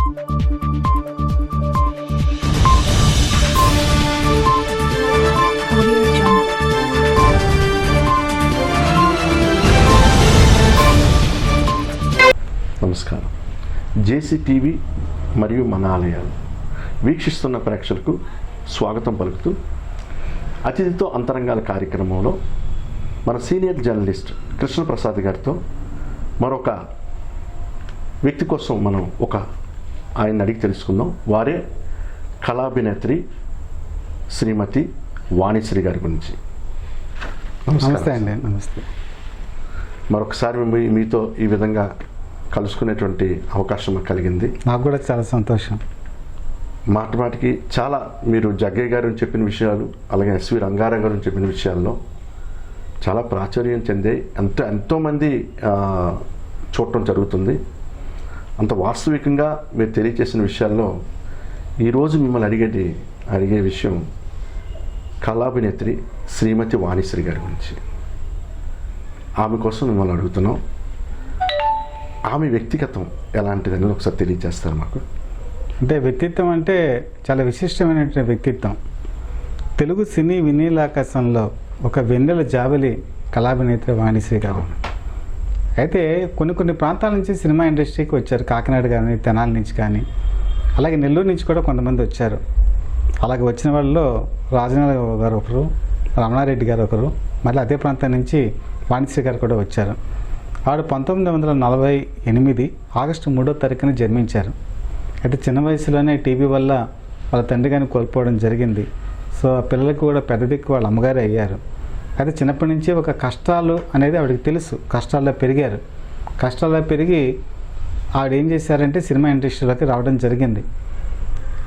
నమస్కారం. జేసీటీవీ మరియు మన ఆలయాలు. వీక్షిస్తున్న ప్రేక్షకులకు స్వాగతం పలుకుతూ అతిథితో అంతరంగాల కార్యక్రమంలో మన సీనియర్ జర్నలిస్ట్ కృష్ణప్రసాద్ గారితో మరొక వ్యక్తి కోసం మనం ఒక ఆయన అడిగి తెలుసుకుందాం. వారే కళాభినేత్రి శ్రీమతి వాణిశ్రీ గారి గురించి. నమస్తే అండి నమస్తే. మరొకసారి మీ మీతో ఈ విధంగా కలుసుకునేటువంటి అవకాశం కలిగింది. నాకు కూడా చాలా సంతోషం. మాట మాటికి చాలా మీరు జగ్గయ్య గారు చెప్పిన విషయాలు అలాగే ఎస్వి రంగారావు గారు చెప్పిన విషయాల్లో చాలా ప్రాచుర్యం చెందే ఎంతో ఎంతోమంది చూడటం జరుగుతుంది. అంత వాస్తవికంగా మీరు తెలియచేసిన విషయాల్లో ఈరోజు మిమ్మల్ని అడిగేది అడిగే విషయం కళాభినేత్రి శ్రీమతి వాణిశ్రీ గారి గురించి. ఆమె కోసం మిమ్మల్ని అడుగుతున్నాం. ఆమె వ్యక్తిగతం ఎలాంటిదని ఒకసారి తెలియజేస్తారు మాకు. అంటే వ్యక్తిత్వం అంటే చాలా విశిష్టమైనటువంటి వ్యక్తిత్వం. తెలుగు సినీ వినీలాకాశంలో ఒక వెన్నెల జాబలి కళాభినేత్రి వాణిశ్రీ గారు. అయితే కొన్ని కొన్ని ప్రాంతాల నుంచి సినిమా ఇండస్ట్రీకి వచ్చారు. కాకినాడ కానీ తెనాలి నుంచి కానీ. అలాగే నెల్లూరు నుంచి కూడా కొంతమంది వచ్చారు. అలాగే వచ్చిన వాళ్ళలో రాజనారాయణ గారు ఒకరు రమణారెడ్డి గారు ఒకరు మళ్ళీ అదే ప్రాంతం నుంచి వాణిశ్రీ గారు కూడా వచ్చారు. ఆవిడ పంతొమ్మిది వందల నలభై ఎనిమిది ఆగస్టు మూడో తారీఖున జన్మించారు. అయితే చిన్న వయసులోనే టీవీ వల్ల వాళ్ళ తండ్రి గారిని కోల్పోవడం జరిగింది. సో ఆ పిల్లలకు కూడా పెద్ద దిక్కు వాళ్ళ అమ్మగారే అయ్యారు. అయితే చిన్నప్పటి నుంచి ఒక కష్టాలు అనేది ఆవిడకి తెలుసు. కష్టాల్లో పెరిగారు. కష్టాల్లో పెరిగి ఆవిడ ఏం చేశారంటే సినిమా ఇండస్ట్రీలోకి రావడం జరిగింది.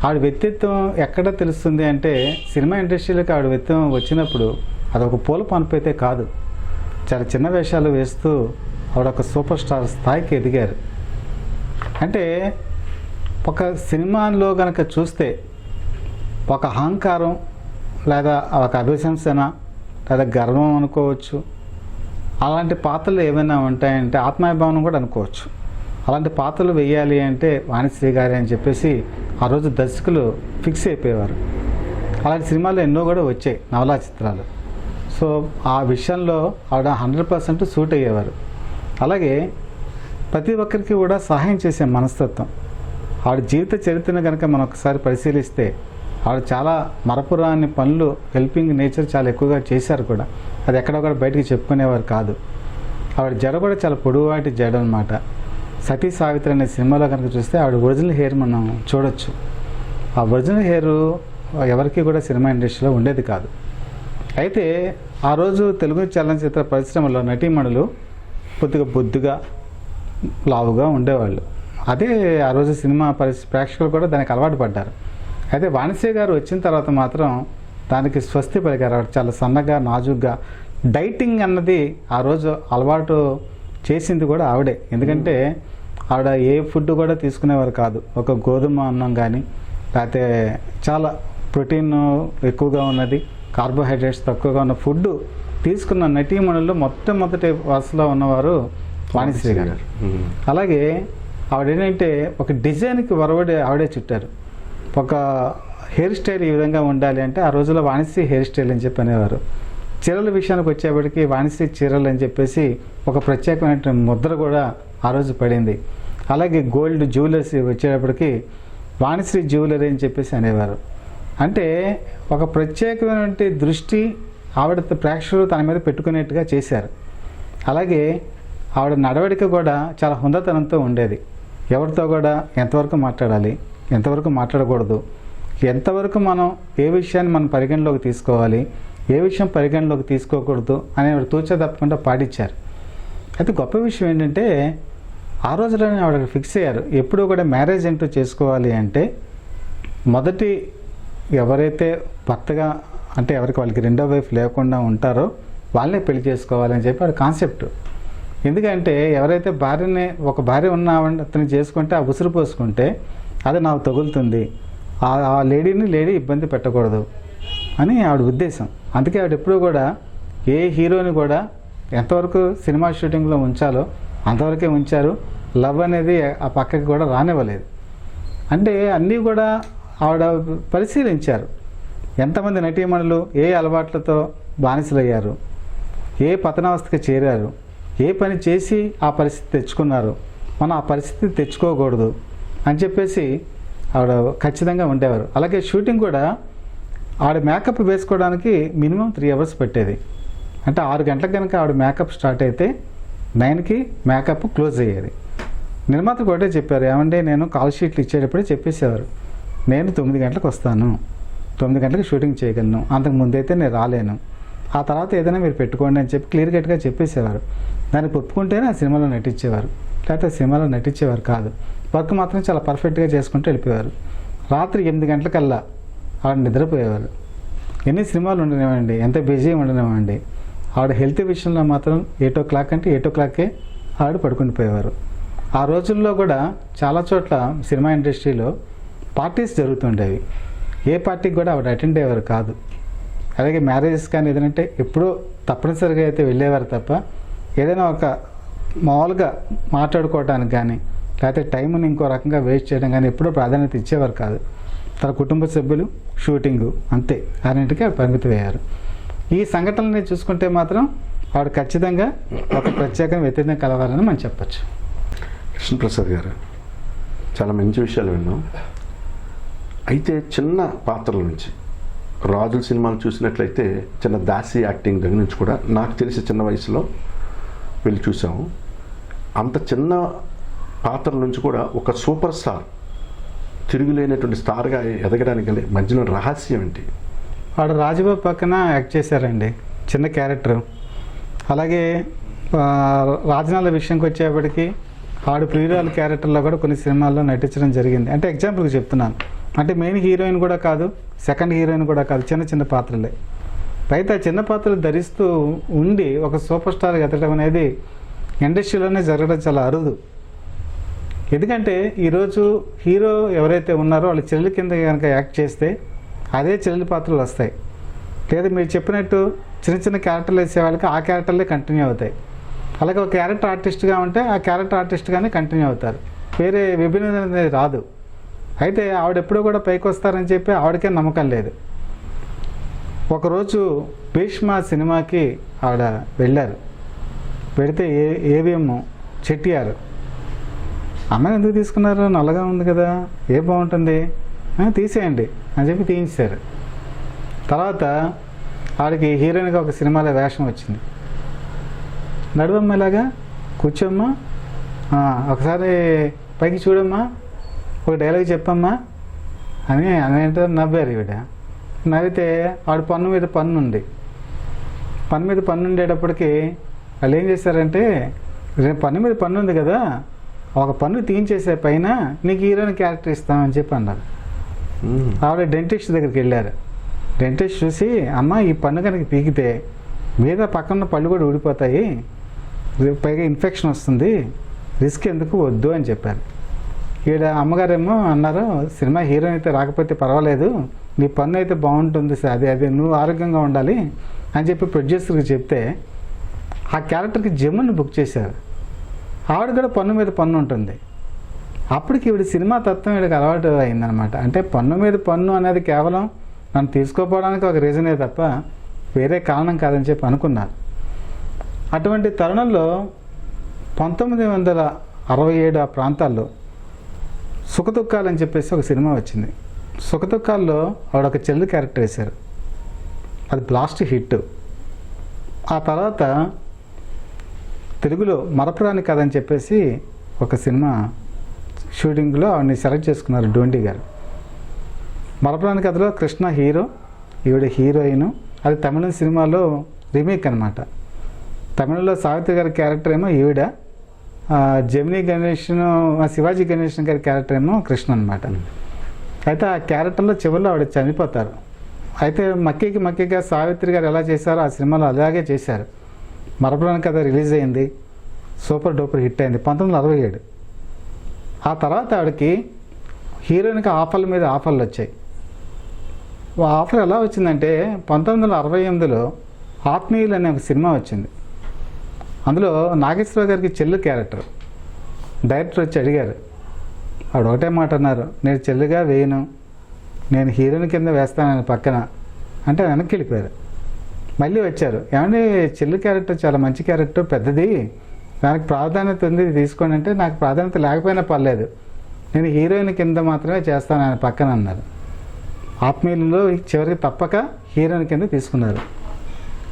ఆవిడ వ్యక్తిత్వం ఎక్కడ తెలుస్తుంది అంటే సినిమా ఇండస్ట్రీలోకి ఆవిడ వ్యక్తిత్వం వచ్చినప్పుడు అది ఒక పూల పనుపు అయితే కాదు. చాలా చిన్న వేషాలు వేస్తూ ఆవిడ ఒక సూపర్ స్టార్ స్థాయికి ఎదిగారు. అంటే ఒక సినిమాలో కనుక చూస్తే ఒక అహంకారం లేదా ఒక అభిశంసన లేదా గర్వం అనుకోవచ్చు. అలాంటి పాత్రలు ఏమైనా ఉంటాయంటే ఆత్మాభిమానం కూడా అనుకోవచ్చు. అలాంటి పాత్రలు వేయాలి అంటే వాణిశ్రీ గారి అని చెప్పేసి ఆ రోజు దర్శకులు ఫిక్స్ అయిపోయేవారు. అలాంటి సినిమాలు ఎన్నో కూడా వచ్చాయి నవలా చిత్రాలు. సో ఆ విషయంలో ఆవిడ హండ్రెడ్ పర్సెంట్ సూట్ అయ్యేవారు. అలాగే ప్రతి ఒక్కరికి కూడా సహాయం చేసే మనస్తత్వం. ఆవిడ జీవిత చరిత్రను కనుక మనం ఒకసారి పరిశీలిస్తే ఆవిడ చాలా మరపురాని పనులు హెల్పింగ్ నేచర్ చాలా ఎక్కువగా చేశారు కూడా. అది ఎక్కడొక్కడ కూడా బయటికి చెప్పుకునేవారు కాదు. ఆవిడ జడ కూడా చాలా పొడువాటి జడ అనమాట సతీ సావిత్రి అనే సినిమాలో కనుక చూస్తే ఆవిడ ఒరిజినల్ హెయిర్ మనం చూడొచ్చు. ఆ ఒరిజినల్ హెయిర్ ఎవరికి కూడా సినిమా ఇండస్ట్రీలో ఉండేది కాదు. అయితే ఆ రోజు తెలుగు చలనచిత్ర పరిశ్రమలో నటీమణులు కొద్దిగా బొద్దుగా లావుగా ఉండేవాళ్ళు. అదే ఆ రోజు సినిమా పరి ప్రేక్షకులు కూడా దానికి అలవాటు పడ్డారు. అయితే వాణిశ్రీ గారు వచ్చిన తర్వాత మాత్రం దానికి స్వస్తి పలికారు ఆవిడ చాలా సన్నగా నాజుగ్గా డైటింగ్ అన్నది ఆ రోజు అలవాటు చేసింది కూడా ఆవిడే. ఎందుకంటే ఆవిడ ఏ ఫుడ్ కూడా తీసుకునేవారు కాదు. ఒక గోధుమ అన్నం కానీ లేకపోతే చాలా ప్రోటీన్ ఎక్కువగా ఉన్నది కార్బోహైడ్రేట్స్ తక్కువగా ఉన్న ఫుడ్ తీసుకున్న నటీమణుల్లో మొట్టమొదటి వరుసలో ఉన్నవారు వాణిశ్రీ గారు. అలాగే ఆవిడ ఏంటంటే ఒక డిజైన్కి వరవడి ఆవిడే చుట్టారు. ఒక హెయిర్ స్టైల్ ఈ విధంగా ఉండాలి అంటే ఆ రోజుల్లో వాణిశ్రీ హెయిర్ స్టైల్ అని చెప్పి అనేవారు. చీరల విషయానికి వచ్చేప్పటికి వాణిశ్రీ చీరలు అని చెప్పేసి ఒక ప్రత్యేకమైన ముద్ర కూడా ఆ రోజు పడింది. అలాగే గోల్డ్ జ్యువెలర్స్ వచ్చేటప్పటికి వాణిశ్రీ జ్యువెలరీ అని చెప్పేసి అనేవారు. అంటే ఒక ప్రత్యేకమైనటువంటి దృష్టి ఆవిడ ప్రేక్షకులు తన మీద పెట్టుకునేట్టుగా చేశారు. అలాగే ఆవిడ నడవడిక కూడా చాలా హుందతనంతో ఉండేది. ఎవరితో కూడా ఎంతవరకు మాట్లాడాలి? ఎంతవరకు మాట్లాడకూడదు? ఎంతవరకు మనం ఏ విషయాన్ని మనం పరిగణలోకి తీసుకోవాలి? ఏ విషయం పరిగణలోకి తీసుకోకూడదు? అని ఆవిడ తూచా తప్పకుండా పాటించారు. అయితే గొప్ప విషయం ఏంటంటే ఆ రోజులోనే ఆవిడ ఫిక్స్ అయ్యారు. ఎప్పుడూ కూడా మ్యారేజ్ అంటూ చేసుకోవాలి అంటే మొదటి ఎవరైతే భర్తగా అంటే ఎవరికి వాళ్ళకి రెండో వైఫ్ లేకుండా ఉంటారో వాళ్ళనే పెళ్ళి చేసుకోవాలని చెప్పి ఆవిడ కాన్సెప్ట్ ఎందుకంటే ఎవరైతే భార్యని ఒక భార్య ఉన్న అతను చేసుకుంటే ఆ ఉసురు పోసుకుంటే అది నాకు తగులుతుంది. ఆ ఆ లేడీని లేడీ ఇబ్బంది పెట్టకూడదు అని ఆవిడ ఉద్దేశం. అందుకే ఆవిడ ఎప్పుడూ కూడా ఏ హీరోని కూడా ఎంతవరకు సినిమా షూటింగ్లో ఉంచాలో అంతవరకే ఉంచారు. లవ్ అనేది ఆ పక్కకి కూడా రానివ్వలేదు. అంటే అన్నీ కూడా ఆవిడ పరిశీలించారు. ఎంతమంది నటీమణులు ఏ అలవాట్లతో బానిసలయ్యారు ఏ పతనావస్థకి చేరారు ఏ పని చేసి ఆ పరిస్థితి తెచ్చుకున్నారు. మనం ఆ పరిస్థితి తెచ్చుకోకూడదు. అని చెప్పేసి ఆవిడ ఖచ్చితంగా ఉండేవారు. అలాగే షూటింగ్ కూడా ఆవిడ మేకప్ వేసుకోవడానికి మినిమం త్రీ అవర్స్ పెట్టేది. అంటే ఆరు గంటలకు కనుక ఆవిడ మేకప్ స్టార్ట్ అయితే నైన్కి మేకప్ క్లోజ్ అయ్యేది. నిర్మాత కూడా చెప్పారు ఏమంటే నేను కాల్ షీట్లు ఇచ్చేటప్పుడే చెప్పేసేవారు. నేను తొమ్మిది గంటలకు వస్తాను. తొమ్మిది గంటలకు షూటింగ్ చేయగలను. అంతకు ముందైతే నేను రాలేను. ఆ తర్వాత ఏదైనా మీరు పెట్టుకోండి అని చెప్పి క్లియర్ కట్గా చెప్పేసేవారు. దాన్ని ఒప్పుకుంటేనే ఆ సినిమాలో నటించేవారు. లేకపోతే ఆ సినిమాలో నటించేవారు కాదు. వర్క్ మాత్రం చాలా పర్ఫెక్ట్గా చేసుకుంటూ వెళ్ళిపోయారు రాత్రి ఎనిమిది గంటలకల్లా ఆవిడ నిద్రపోయేవారు. ఎన్ని సినిమాలు ఉండనివ్వండి ఎంత బిజీ ఉండనివ్వండి ఆవిడ హెల్త్ విషయంలో మాత్రం ఎయిట్ ఓ క్లాక్ అంటే ఎయిట్ ఓ క్లాక్కే ఆవిడ పడుకుని పోయేవారు. ఆ రోజుల్లో కూడా చాలా చోట్ల సినిమా ఇండస్ట్రీలో పార్టీస్ జరుగుతుండేవి. ఏ పార్టీకి కూడా ఆవిడ అటెండ్ అయ్యేవారు కాదు. అలాగే మ్యారేజెస్ కానీ ఏదంటే ఎప్పుడో తప్పనిసరిగా అయితే వెళ్ళేవారు తప్ప ఏదైనా ఒక మామూలుగా మాట్లాడుకోవడానికి కానీ లేకపోతే టైంని ఇంకో రకంగా వేస్ట్ చేయడం కానీ ఎప్పుడూ ప్రాధాన్యత ఇచ్చేవారు కాదు. తన కుటుంబ సభ్యులు షూటింగు అంతే. అన్నింటికీ ఆవిడ అయ్యారు ఈ సంఘటనని చూసుకుంటే మాత్రం వాడు ఖచ్చితంగా ఒక ప్రత్యేక వ్యతిరేకం కలవాలని మనం చెప్పచ్చు. కృష్ణప్రసాద్ గారు చాలా మంచి విషయాలు విన్నాం. అయితే చిన్న పాత్రల నుంచి రాజుల సినిమాలు చూసినట్లయితే చిన్న దాసి యాక్టింగ్ దగ్గర నుంచి కూడా నాకు తెలిసి చిన్న వయసులో వెళ్ళి చూసాము. అంత చిన్న పాత్ర నుంచి కూడా ఒక సూపర్ స్టార్ తిరుగులేనటువంటి స్టార్గా ఎదగడానికి మధ్యలో రహస్యం ఏంటి? వాడు రాజబాబు పక్కన యాక్ట్ చేశారండి చిన్న క్యారెక్టర్. అలాగే రాజనాల విషయంకి వచ్చేప్పటికి ఆడు ప్రియురాలు క్యారెక్టర్లో కూడా కొన్ని సినిమాల్లో నటించడం జరిగింది. అంటే ఎగ్జాంపుల్కి చెప్తున్నాను. అంటే మెయిన్ హీరోయిన్ కూడా కాదు సెకండ్ హీరోయిన్ కూడా కాదు చిన్న చిన్న పాత్రలే. అయితే ఆ చిన్న పాత్రలు ధరిస్తూ ఉండి ఒక సూపర్ స్టార్ ఎదగడం అనేది ఇండస్ట్రీలోనే జరగడం చాలా అరుదు. ఎందుకంటే ఈరోజు హీరో ఎవరైతే ఉన్నారో వాళ్ళు చెల్లెల కింద కనుక యాక్ట్ చేస్తే అదే చెల్లెల పాత్రలు వస్తాయి. లేదా మీరు చెప్పినట్టు చిన్న చిన్న క్యారెక్టర్లు వేసే వాళ్ళకి ఆ క్యారెక్టర్లే కంటిన్యూ అవుతాయి. అలాగే ఒక క్యారెక్టర్ ఆర్టిస్ట్గా ఉంటే ఆ క్యారెక్టర్ ఆర్టిస్ట్గానే కంటిన్యూ అవుతారు. వేరే విభిన్న అనేది రాదు. అయితే ఆవిడ ఎప్పుడూ కూడా పైకి వస్తారని చెప్పి ఆవిడకే నమ్మకం లేదు. ఒకరోజు భీష్మ సినిమాకి ఆవిడ వెళ్ళారు. వెళితే ఏ ఏవిఎం చెట్టియారు. అమ్మాయిని ఎందుకు తీసుకున్నారు? నల్లగా ఉంది కదా. ఏ బాగుంటుంది? తీసేయండి అని చెప్పి తీయించారు. తర్వాత ఆడికి హీరోయిన్గా ఒక సినిమాలో వేషం వచ్చింది. నడువమ్మ ఇలాగా కూర్చోమ్మా. ఒకసారి పైకి చూడమ్మా. ఒక డైలాగ్ చెప్పమ్మా అని అనేంటో నవ్వారు ఈవిడ. నవ్వితే ఆడు పన్ను మీద పన్ను ఉంది పన్ను మీద పన్ను ఉండేటప్పటికి వాళ్ళు ఏం చేశారంటే "రేపు పన్ను మీద పన్ను ఉంది కదా. ఒక పన్ను తీయించేసే పైన నీకు హీరోయిన్ క్యారెక్టర్ ఇస్తామని చెప్పి అన్నారు. ఆవిడ డెంటిస్ట్ దగ్గరికి వెళ్ళారు. డెంటిస్ట్ చూసి అమ్మ ఈ పన్ను కనుక పీకితే మీద పక్కన పళ్ళు కూడా ఊడిపోతాయి. పైగా ఇన్ఫెక్షన్ వస్తుంది. రిస్క్ ఎందుకు వద్దు అని చెప్పారు. ఈడ అమ్మగారేమో అన్నారు సినిమా హీరోయిన్ అయితే రాకపోతే పర్వాలేదు. నీ పన్ను అయితే బాగుంటుంది సార్. అదే అదే నువ్వు ఆరోగ్యంగా ఉండాలి అని చెప్పి ప్రొడ్యూసర్కి చెప్తే ఆ క్యారెక్టర్కి జమ్ముని బుక్ చేశారు. ఆవిడ కూడా పన్ను మీద పన్ను ఉంటుంది. అప్పటికి ఈవిడ సినిమా తత్వం వీడికి అలవాటు అయిందనమాట అంటే పన్ను మీద పన్ను అనేది కేవలం నన్ను తీసుకోపోవడానికి ఒక రీజనే తప్ప వేరే కారణం కాదని చెప్పి అనుకున్నారు. అటువంటి తరుణంలో పంతొమ్మిది వందల అరవై ఏడు ఆ ప్రాంతాల్లో సుఖదుఖాలు అని చెప్పేసి ఒక సినిమా వచ్చింది. సుఖదుఖాల్లో ఆవిడ ఒక చెల్లి క్యారెక్టర్ వేశారు. అది బ్లాస్ట్ హిట్ ఆ తర్వాత తెలుగులో మరపురాని కథ అని చెప్పేసి ఒక సినిమా షూటింగ్లో ఆవిడని సెలెక్ట్ చేసుకున్నారు డోండి గారు. మరపురాని కథలో కృష్ణ హీరో ఈవిడ హీరోయిన్. అది తమిళ సినిమాలో రీమేక్ అనమాట తమిళలో సావిత్రి గారి క్యారెక్టర్ ఏమో ఈవిడ. ఆ, జమినీ గణేషన్ శివాజీ గణేషన్ గారి క్యారెక్టర్ ఏమో కృష్ణ అనమాట అయితే ఆ క్యారెక్టర్లో చివరిలో ఆవిడ చనిపోతారు. అయితే మక్కీకి మక్కీగా సావిత్రి గారు ఎలా చేశారో ఆ సినిమాలో అలాగే చేశారు. మరపురాని కథ రిలీజ్ అయింది. సూపర్ డూపర్ హిట్ అయింది. పంతొమ్మిది వందల అరవై ఏడు. ఆ తర్వాత ఆవిడకి హీరోయిన్కి ఆఫర్ల మీద ఆఫర్లు వచ్చాయి. ఆ ఆఫర్ ఎలా వచ్చిందంటే పంతొమ్మిది వందల అరవై ఎనిమిదిలో ఆత్మీయులు అనే ఒక సినిమా వచ్చింది. అందులో నాగేశ్వరరావు గారికి చెల్లు క్యారెక్టర్ డైరెక్టర్ వచ్చి అడిగారు ఆవిడ ఒకటే మాట అన్నారు నేను చెల్లుగా వేయను నేను హీరోయిన్ కింద వేస్తానని పక్కన. అంటే వెనక్కి వెళ్ళిపోయారు. మళ్ళీ వచ్చారు. ఏమంటే చెల్లు క్యారెక్టర్ చాలా మంచి క్యారెక్టర్ పెద్దది. దానికి ప్రాధాన్యత ఉంది తీసుకోండి అంటే నాకు ప్రాధాన్యత లేకపోయినా పర్లేదు. నేను హీరోయిన్ కింద మాత్రమే చేస్తాను ఆయన పక్కన అన్నారు. ఆత్మీయులలో చివరికి తప్పక హీరోయిన్ కింద తీసుకున్నారు.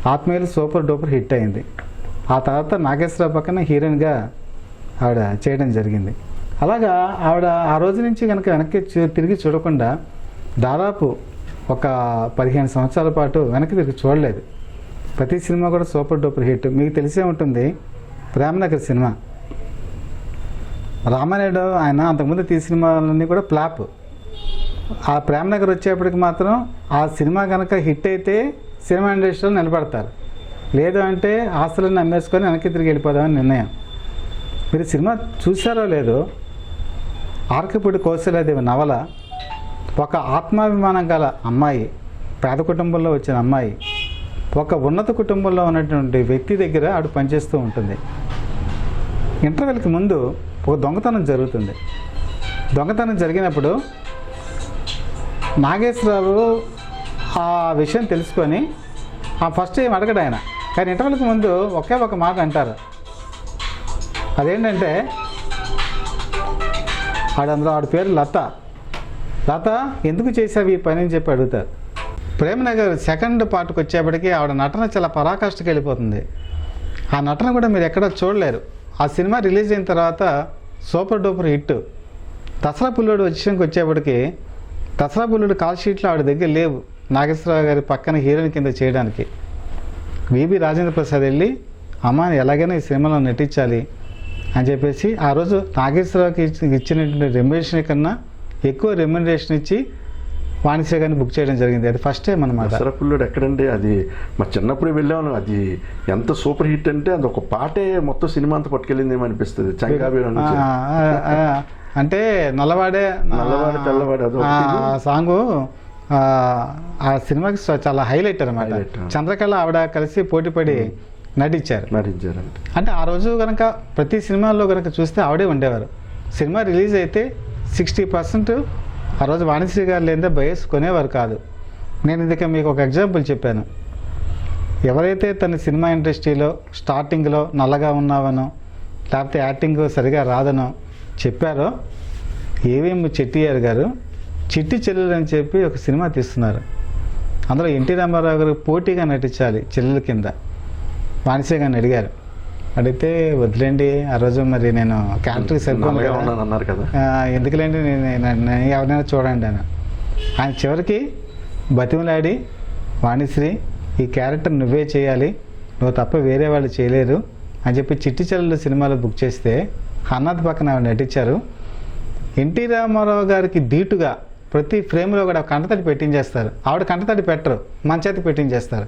ఆత్మీయులు సూపర్ డూపర్ హిట్ అయింది. ఆ తర్వాత నాగేశ్వరరావు పక్కన హీరోయిన్గా ఆవిడ చేయడం జరిగింది. అలాగా ఆవిడ ఆ రోజు నుంచి కనుక వెనక్కి చూ- తిరిగి చూడకుండా దాదాపు ఒక పదిహేను సంవత్సరాల పాటు వెనక్కి తిరిగి చూడలేదు. ప్రతి సినిమా కూడా సూపర్ డూపర్ హిట్. మీకు తెలిసే ఉంటుంది ప్రేమనగర్ సినిమా. రామానాయుడు ఆయన అంతకుముందు తీసిన సినిమాలన్నీ కూడా ప్లాప్ ఆ ప్రేమనగర్ వచ్చేప్పటికి మాత్రం ఆ సినిమా కనుక హిట్ అయితే సినిమా ఇండస్ట్రీలో నిలబడతారు. లేదు అంటే ఆస్తులను అమ్మేసుకొని వెనక్కి తిరిగి వెళ్ళిపోదామని నిర్ణయం. మీరు సినిమా చూసారో లేదో ఆర్కపూడి కౌశల్యాదేవి నవల. ఒక ఆత్మాభిమానం గల అమ్మాయి పేద కుటుంబంలో వచ్చిన అమ్మాయి ఒక ఉన్నత కుటుంబంలో ఉన్నటువంటి వ్యక్తి దగ్గర ఆవిడ పనిచేస్తూ ఉంటుంది. ఇంటర్వెల్కి ముందు ఒక దొంగతనం జరుగుతుంది. దొంగతనం జరిగినప్పుడు నాగేశ్వరరావు ఆ విషయం తెలుసుకొని ఆ ఫస్ట్ ఏం అడగడు ఆయన. కానీ ఇంటర్వెల్కి ముందు ఒకే ఒక మాట అంటారు. అదేంటంటే ఆడందులో ఆవిడ పేరు లత. లత ఎందుకు చేసావు ఈ పని అని చెప్పి అడుగుతారు ప్రేమనగర్ సెకండ్ పార్ట్కి వచ్చేప్పటికి ఆవిడ నటన చాలా పరాకాష్ఠకి వెళ్ళిపోతుంది. ఆ నటన కూడా మీరు ఎక్కడ చూడలేరు. ఆ సినిమా రిలీజ్ అయిన తర్వాత సూపర్ డూపర్ హిట్. దసరా పుల్లుడు విషయంకి వచ్చేప్పటికి దసరా పుల్లుడు కాల్ షీట్లు ఆవిడ దగ్గర లేవు నాగేశ్వరరావు గారి పక్కన హీరోయిన్ కింద చేయడానికి. విబి రాజేంద్ర ప్రసాద్ వెళ్ళి అమ్మాని ఎలాగైనా ఈ సినిమాలో నటించాలి అని చెప్పేసి ఆ రోజు నాగేశ్వరరావుకి ఇచ్చినటువంటి రెమ్యునరేషన్ కన్నా ఎక్కువ రెమ్యునరేషన్ ఇచ్చి వాణిశ్రీ గారిని బుక్ చేయడం జరిగింది. అది ఫస్ట్ టైం అనమాట దసరా పుల్లుడు ఎక్కడండి? అది మా చిన్నప్పుడు వెళ్ళాను అది ఎంత సూపర్ హిట్ అంటే అది ఒక పాటే మొత్తం సినిమా అంతా పట్టుకెళ్ళిందేమో అనిపిస్తుంది. చంగాబీర అంటే నల్లవాడే నల్లవాడే, తెల్లవాడే సాంగ్ ఆ సినిమాకి చాలా హైలైట్ అనమాట. చంద్రకళ ఆవిడ కలిసి పోటీపడి నటించారు. నటించారండి అంటే ఆ రోజు కనుక ప్రతి సినిమాల్లో కనుక చూస్తే ఆవిడే ఉండేవారు. సినిమా రిలీజ్ అయితే సిక్స్టీ పర్సెంట్ ఆ రోజు వాణిశ్రీ గారు లేదా బయస్ కొనేవారు కాదు. నేను ఇందుకే మీకు ఒక ఎగ్జాంపుల్ చెప్పాను. ఎవరైతే తన సినిమా ఇండస్ట్రీలో స్టార్టింగ్లో నల్లగా ఉన్నావనో లేకపోతే యాక్టింగ్ సరిగా రాదనో చెప్పారో ఏవేమి చెట్టియారు గారు చిట్టి చెల్లెలు అని చెప్పి ఒక సినిమా తీస్తున్నారు. అందులో ఎన్టీ రామారావు గారు పోటీగా నటించాలి చెల్లెల కింద. వాణిశ్రీ గారిని అడిగారు. అడిగితే వదిలేండి ఆ రోజు మరి నేను ఉన్నాను అన్నారు కదా. ఎందుకులేండి నేను ఎవరినైనా చూడండి అని ఆయన చివరికి బతిమలాడి వాణిశ్రీ ఈ క్యారెక్టర్ నువ్వే చేయాలి నువ్వు తప్ప వేరే వాళ్ళు చేయలేరు అని చెప్పి చిట్టి చెల్లెలు సినిమాలో బుక్ చేస్తే అన్నది పక్కన ఆవిడ నటించారు. ఎన్టీ రామారావు గారికి ధీటుగా ప్రతి ఫ్రేమ్లో కూడా కంటతడి పెట్టించేస్తారు. ఆవిడ కంటతడి పెట్టరు మంచేతి పెట్టించేస్తారు.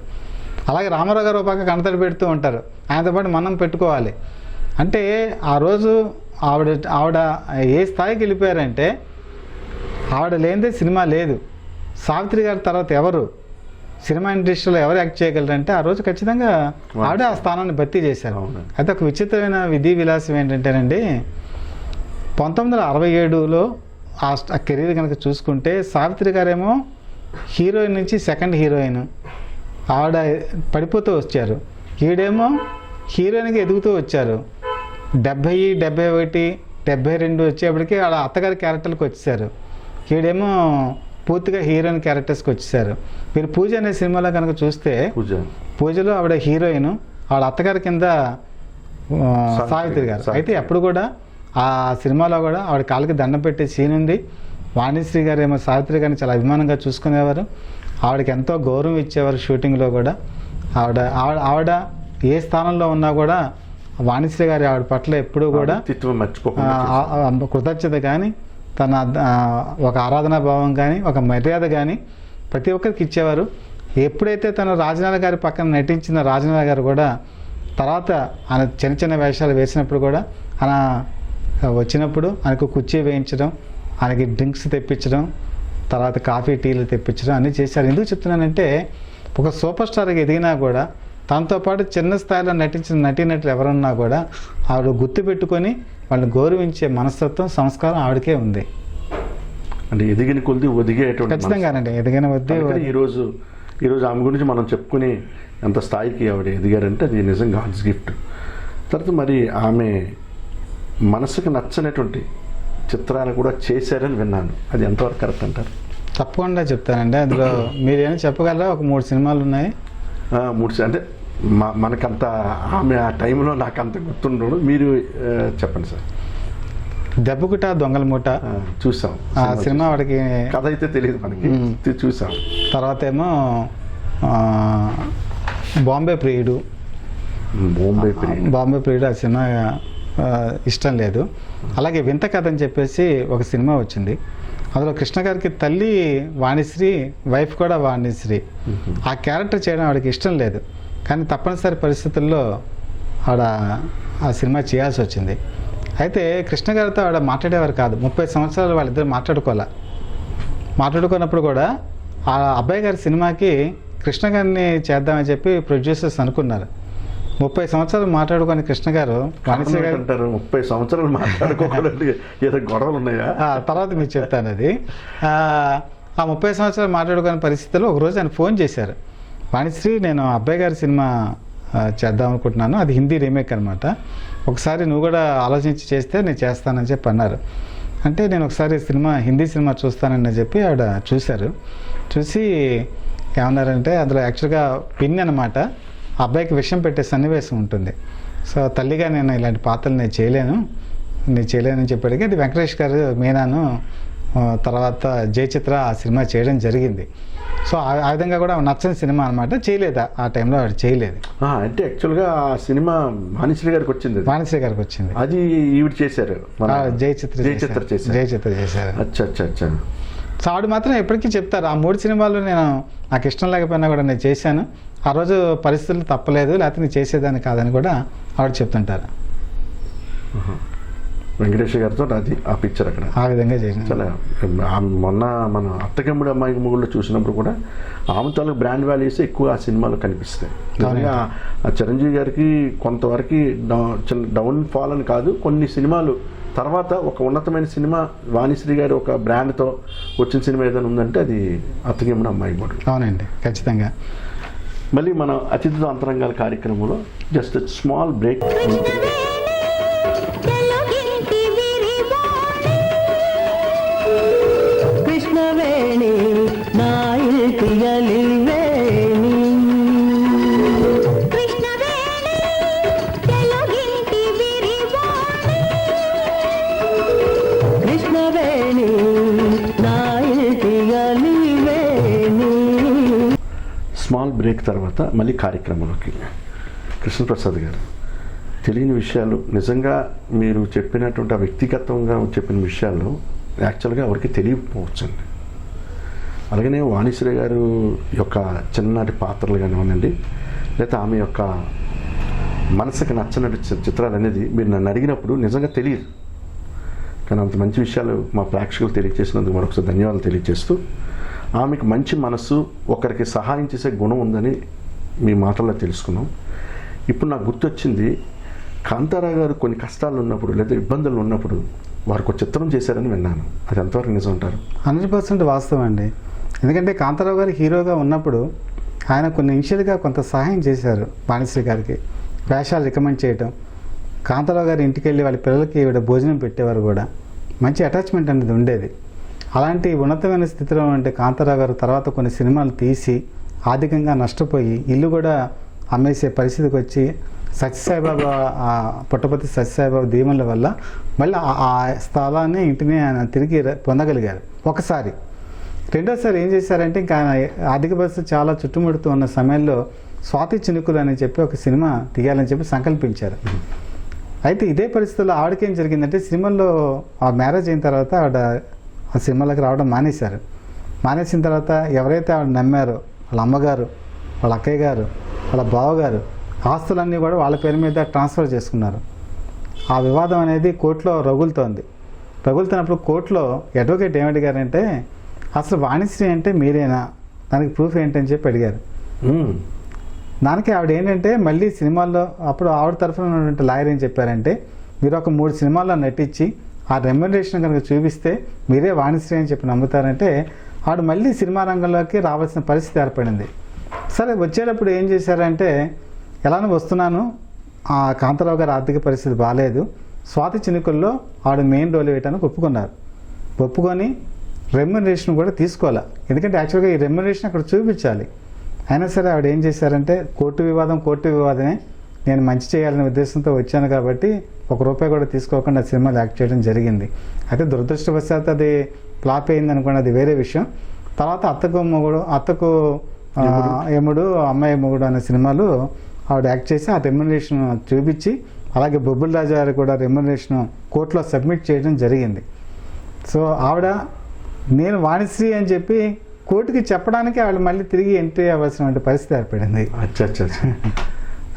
అలాగే రామారావు గారు పక్క కంటతడి పెడుతూ ఉంటారు. ఆయనతో పాటు మనం పెట్టుకోవాలి. అంటే ఆ రోజు ఆవిడ ఆవిడ ఏ స్థాయికి వెళ్ళిపోయారంటే ఆవిడ లేనిదే సినిమా లేదు. సావిత్రి గారి తర్వాత ఎవరు? సినిమా ఇండస్ట్రీలో ఎవరు యాక్ట్ చేయగలరంటే ఆ రోజు ఖచ్చితంగా ఆవిడ ఆ స్థానాన్ని భర్తీ చేశారు. అయితే ఒక విచిత్రమైన విధి విలాసం ఏంటంటేనండి పంతొమ్మిది వందల అరవై ఏడులో ఆ కెరీర్ కనుక చూసుకుంటే సావిత్రి గారేమో హీరోయిన్ నుంచి సెకండ్ హీరోయిన్. ఆవిడ పడిపోతూ వచ్చారు. ఈడేమో హీరోయిన్గా ఎదుగుతూ వచ్చారు. డెబ్భై డెబ్బై ఒకటి డెబ్బై రెండు వచ్చేప్పటికి వాళ్ళ అత్తగారి క్యారెక్టర్కి వచ్చేసారు. ఈడేమో పూర్తిగా హీరోయిన్ క్యారెక్టర్స్కి వచ్చేసారు. మీరు పూజ అనే సినిమాలో కనుక చూస్తే పూజ. పూజలో ఆవిడ హీరోయిన్ వాళ్ళ అత్తగారి కింద సావిత్రి గారు. అయితే అప్పుడు కూడా ఆ సినిమాలో కూడా ఆవిడ కాళ్ళకి దండం పెట్టే సీన్ ఉంది. వాణిశ్రీ గారు ఏమో సావిత్రి గారిని చాలా అభిమానంగా చూసుకునేవారు. ఆవిడకి ఎంతో గౌరవం ఇచ్చేవారు షూటింగ్లో కూడా. ఆవిడ ఆవిడ ఆవిడ ఏ స్థానంలో ఉన్నా కూడా వాణిశ్రీ గారి ఆవిడ పట్ల ఎప్పుడూ కూడా కృతజ్ఞత కానీ తన ఒక ఆరాధనా భావం కానీ ఒక మర్యాద కానీ ప్రతి ఒక్కరికి ఇచ్చేవారు. ఎప్పుడైతే తన రాజనాథ గారి పక్కన నటించిన రాజనాథ గారు కూడా తర్వాత ఆయన చిన్న చిన్న వేషాలు వేసినప్పుడు కూడా ఆయన వచ్చినప్పుడు ఆయనకు కుర్చీ వేయించడం ఆయనకి డ్రింక్స్ తెప్పించడం తర్వాత కాఫీ టీలు తెప్పించడం అన్నీ చేశారు. ఎందుకు చెప్తున్నానంటే ఒక సూపర్ స్టార్కి ఎదిగినా కూడా తనతో పాటు చిన్న స్థాయిలో నటించిన నటీనటులు ఎవరున్నా కూడా ఆవిడ గుర్తు పెట్టుకొని వాళ్ళని గౌరవించే మనస్తత్వం సంస్కారం ఆవిడకే ఉంది. అంటే ఎదిగిన కొద్ది ఒదిగేటువంటి. ఖచ్చితంగానండి. ఎదిగిన వద్దే ఈరోజు ఈరోజు ఆమె గురించి మనం చెప్పుకుని ఎంత స్థాయికి ఆవిడ ఎదిగారంటే అది నిజంగా గాడ్స్ గిఫ్ట్ తర్వాత మరి ఆమె మనసుకు నచ్చనటువంటి చిత్రాలు కూడా చేశారని విన్నాను. అది ఎంతవరకు కరెక్ట్ అంటారు? తప్పకుండా చెప్తానండి. అందులో మీరేమైనా చెప్పగలరా? ఒక మూడు సినిమాలు ఉన్నాయి. మూడు అంటే మనకంత ఆమె ఆ టైంలో నాకు అంత గుర్తుండడు. మీరు చెప్పండి సార్. దెబ్బకుట దొంగల మూట చూసాం. ఆ సినిమా వాడికి కథ అయితే తెలియదు మనకి. చూసాం. తర్వాత ఏమో బాంబే ప్రియుడు. బొంబే పీరియడ్. బాంబే ప్రియుడు ఆ సినిమా ఇష్టం లేదు. అలాగే వింత కథ అని చెప్పేసి ఒక సినిమా వచ్చింది. అందులో కృష్ణ గారికి తల్లి వాణిశ్రీ వైఫ్ కూడా వాణిశ్రీ. ఆ క్యారెక్టర్ చేయడం ఆవిడకి ఇష్టం లేదు. కానీ తప్పనిసరి పరిస్థితుల్లో ఆవిడ ఆ సినిమా చేయాల్సి వచ్చింది. అయితే కృష్ణ గారితో ఆవిడ మాట్లాడేవారు కాదు. ముప్పై సంవత్సరాలు వాళ్ళిద్దరు మాట్లాడుకోలే మాట్లాడుకున్నప్పుడు కూడా ఆ అబ్బాయి గారి సినిమాకి కృష్ణ గారిని చేద్దామని చెప్పి ప్రొడ్యూసర్స్ అనుకున్నారు. ముప్పై సంవత్సరాలు మాట్లాడుకొని కృష్ణ గారు గారు అంటారు ముప్పై సంవత్సరాలు మాట్లాడుకోకూడదు. ఏదో గొడవలు ఉన్నాయా? తర్వాత మీకు చెప్తాను అది. ఆ, ముప్పై సంవత్సరాలు మాట్లాడుకునే పరిస్థితుల్లో ఒకరోజు ఆయన ఫోన్ చేశారు. వాణిశ్రీ నేను అబ్బాయి గారి సినిమా చేద్దాం అనుకుంటున్నాను. అది హిందీ రీమేక్ అనమాట ఒకసారి నువ్వు కూడా ఆలోచించి చేస్తే నేను చేస్తానని చెప్పి అన్నారు. అంటే నేను ఒకసారి సినిమా హిందీ సినిమా చూస్తానని చెప్పి ఆవిడ చూశారు. చూసి ఏమన్నారంటే అందులో యాక్చువల్గా పిన్ అనమాట అబ్బాయికి విషయం పెట్టే సన్నివేశం ఉంటుంది. సో తల్లిగా నేను ఇలాంటి పాత్రలు నేను చేయలేను. నేను చేయలేనని చెప్పాడు అది వెంకటేష్ గారు మీనాను తర్వాత జయచిత్ర ఆ సినిమా చేయడం జరిగింది. సో ఆ విధంగా కూడా నచ్చని సినిమా అనమాట చేయలేదు ఆ- టైంలో ఆవిడ చేయలేదు. అంటే యాక్చువల్గా ఆ సినిమా మానిశ్రీ గారికి వచ్చింది. వాణిశ్రీ గారికి వచ్చింది. అది ఈవిడ చేశారు. జయచిత్ర జయచిత్ర. చేశారు. జయచిత్ర చేశారు. అచ్చా అచ్చా అచ్చా. సో ఆవిడ మాత్రం ఎప్పటికీ చెప్తారు. ఆ మూడు సినిమాలు నేను నాకు ఇష్టం లేకపోయినా కూడా నేను చేశాను. ఆ రోజు పరిస్థితులు తప్పలేదు లేకపోతే నేను చేసేదాన్ని కాదని కూడా ఆవిడ చెప్తుంటారు. వెంకటేష్ గారితో అది ఆ పిక్చర్ అక్కడ. ఆ విధంగా చేసిన చాలా ఆమె మొన్న మన అత్తకమ్ముడి అమ్మాయి ముగ్గులు చూసినప్పుడు కూడా ఆమె తాలూకు బ్రాండ్ వాల్యూస్ ఎక్కువ ఆ సినిమాలో కనిపిస్తాయి. నిజంగా ఆ చిరంజీవి గారికి కొంతవరకు డౌ- చిన్న డౌన్ ఫాల్ అని కాదు కొన్ని సినిమాలు తర్వాత ఒక ఉన్నతమైన సినిమా వాణిశ్రీ గారి ఒక బ్రాండ్తో వచ్చిన సినిమా ఏదైనా ఉందంటే అది అత్తకమ్ముడి అమ్మాయి ముగ్గులు అవునండి ఖచ్చితంగా. మళ్ళీ మన అతిథుల అంతరంగాల కార్యక్రమంలో just small break small break తర్వాత మళ్ళీ కార్యక్రమంలోకి. కృష్ణప్రసాద్ గారు తెలియని విషయాలు నిజంగా మీరు చెప్పినటువంటి ఆ వ్యక్తిగతంగా చెప్పిన విషయాలు యాక్చువల్గా ఎవరికి తెలియకపోవచ్చండి. అలాగనే వాణిశ్రీ గారు యొక్క చిన్ననాటి పాత్రలు కానివ్వండి లేదా ఆమె యొక్క మనసుకు నచ్చనటి చిత్రాలు అనేది మీరు నన్ను అడిగినప్పుడు నిజంగా తెలియదు. కానీ అంత మంచి విషయాలు మా ప్రేక్షకులు తెలియజేసినందుకు మరొకసారి ధన్యవాదాలు తెలియజేస్తూ ఆమెకు మంచి మనసు ఒకరికి సహాయం చేసే గుణం ఉందని మీ మాటల్లో తెలుసుకున్నాం. ఇప్పుడు నాకు గుర్తొచ్చింది కాంతారావు గారు కొన్ని కష్టాలు ఉన్నప్పుడు లేదా ఇబ్బందులు ఉన్నప్పుడు వారికి ఒక చిత్రం చేశారని విన్నాను. అది ఎంతవరకు నిజం అంటారు? హండ్రెడ్ పర్సెంట్ వాస్తవం అండి. ఎందుకంటే కాంతారావు గారు హీరోగా ఉన్నప్పుడు ఆయన కొన్ని ఇనిషియల్గా కొంత సహాయం చేశారు వాణిశ్రీ గారికి. వేషాలు రికమెండ్ చేయటం కాంతారావు గారి ఇంటికి వెళ్ళి వాళ్ళ పిల్లలకి ఈవిడ భోజనం పెట్టేవారు కూడా. మంచి అటాచ్మెంట్ అనేది ఉండేది. అలాంటి ఉన్నతమైన స్థితిలో ఉంటే కాంతారావు గారు తర్వాత కొన్ని సినిమాలు తీసి ఆర్థికంగా నష్టపోయి ఇల్లు కూడా అమ్మేసే పరిస్థితికి వచ్చి సత్యసాయిబాబా పుట్టపతి సత్యసాయిబాబా దీవెనల వల్ల మళ్ళీ ఆ- ఆ స్థలాన్ని ఇంటిని ఆయన తిరిగి పొందగలిగారు. ఒకసారి. రెండోసారి ఏం చేశారంటే ఇంకా ఆయన ఆర్థిక పరిస్థితి చాలా చుట్టుముడుతూ ఉన్న సమయంలో స్వాతి చినుకులు అని చెప్పి ఒక సినిమా తీయాలని చెప్పి సంకల్పించారు. అయితే ఇదే పరిస్థితుల్లో ఆవిడకేం జరిగిందంటే సినిమాల్లో ఆ మ్యారేజ్ అయిన తర్వాత ఆవిడ ఆ సినిమాలకు రావడం మానేశారు. మానేసిన తర్వాత ఎవరైతే ఆవిడ నమ్మారో వాళ్ళ అమ్మగారు వాళ్ళ అక్కయ్య గారు వాళ్ళ బావగారు ఆస్తులన్నీ కూడా వాళ్ళ పేరు మీద ట్రాన్స్ఫర్ చేసుకున్నారు. ఆ వివాదం అనేది కోర్టులో రగులుతోంది. రగులుతున్నప్పుడు కోర్టులో అడ్వకేట్ ఏమి అడిగారంటే అసలు వాణిశ్రీ అంటే మీరేనా? దానికి ప్రూఫ్ ఏంటని చెప్పి అడిగారు. దానికి ఆవిడ ఏంటంటే మళ్ళీ సినిమాల్లో అప్పుడు ఆవిడ తరఫున ఉన్నటువంటి లాయర్ ఏం చెప్పారంటే మీరు ఒక మూడు సినిమాల్లో నటించి ఆ రెమ్యునరేషన్ కనుక చూపిస్తే మీరే వాణిశ్రీ అని చెప్పి నమ్ముతారంటే ఆడు మళ్ళీ సినిమా రంగంలోకి రావాల్సిన పరిస్థితి ఏర్పడింది. సరే వచ్చేటప్పుడు ఏం చేశారంటే ఎలానో వస్తున్నాను. ఆ కాంతారావు గారి ఆర్థిక పరిస్థితి బాగాలేదు స్వాతి చినుకుల్లో ఆడు మెయిన్ రోల్ వేయడానికి ఒప్పుకున్నారు. ఒప్పుకొని రెమ్యునరేషన్ కూడా తీసుకోవాలి? ఎందుకంటే యాక్చువల్గా ఈ రెమ్యునరేషన్ అక్కడ చూపించాలి. అయినా సరే ఆవిడ ఏం చేశారంటే కోర్టు వివాదం కోర్టు వివాదమే నేను మంచి చేయాలనే ఉద్దేశంతో వచ్చాను కాబట్టి ఒక రూపాయి కూడా తీసుకోకుండా సినిమాలు యాక్ట్ చేయడం జరిగింది. అయితే దురదృష్టవశాత్తు అది ఫ్లాప్ అయింది అనుకోండి అది వేరే విషయం. తర్వాత అత్తకు మొగుడు అత్తకు ఆ, యముడు. అమ్మాయి మొగుడు అనే సినిమాలు ఆవిడ యాక్ట్ చేసి ఆ రెమ్యునరేషన్ చూపించి అలాగే బొబ్బుల్ రాజా గారు కూడా రెమ్యునరేషన్ కోర్టులో సబ్మిట్ చేయడం జరిగింది. సో ఆవిడ నేను వాణిశ్రీ అని చెప్పి కోర్టుకి చెప్పడానికి ఆవిడ మళ్ళీ తిరిగి ఎంట్రీ అవ్వాల్సిన పరిస్థితి ఏర్పడింది. అచ్చా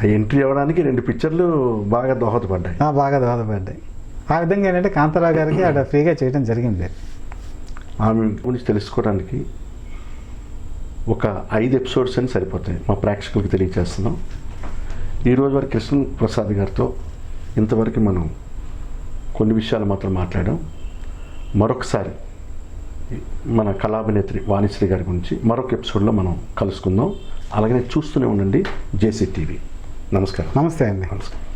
ఆ ఎంట్రీ అవ్వడానికి రెండు పిక్చర్లు బాగా దోహదపడ్డాయి. బాగా దోహదపడ్డాయి. ఆ విధంగా ఏంటంటే కాంతారావు గారికి ఆవిడ ఫ్రీగా చేయడం జరిగింది. ఆమె గురించి తెలుసుకోవడానికి ఒక ఐదు ఎపిసోడ్స్ అని సరిపోతాయి. మా ప్రేక్షకులకు తెలియజేస్తున్నాం ఈరోజు వరకు కృష్ణ ప్రసాద్ గారితో ఇంతవరకు మనం కొన్ని విషయాలు మాత్రం మాట్లాడాం. మరొకసారి మన కళాభినేత్రి వాణిశ్రీ గారి గురించి మరొక ఎపిసోడ్లో మనం కలుసుకుందాం. అలాగనే చూస్తూనే ఉండండి జేసీ టీవీ నమస్కారం. నమస్తే అండి. నమస్కారం.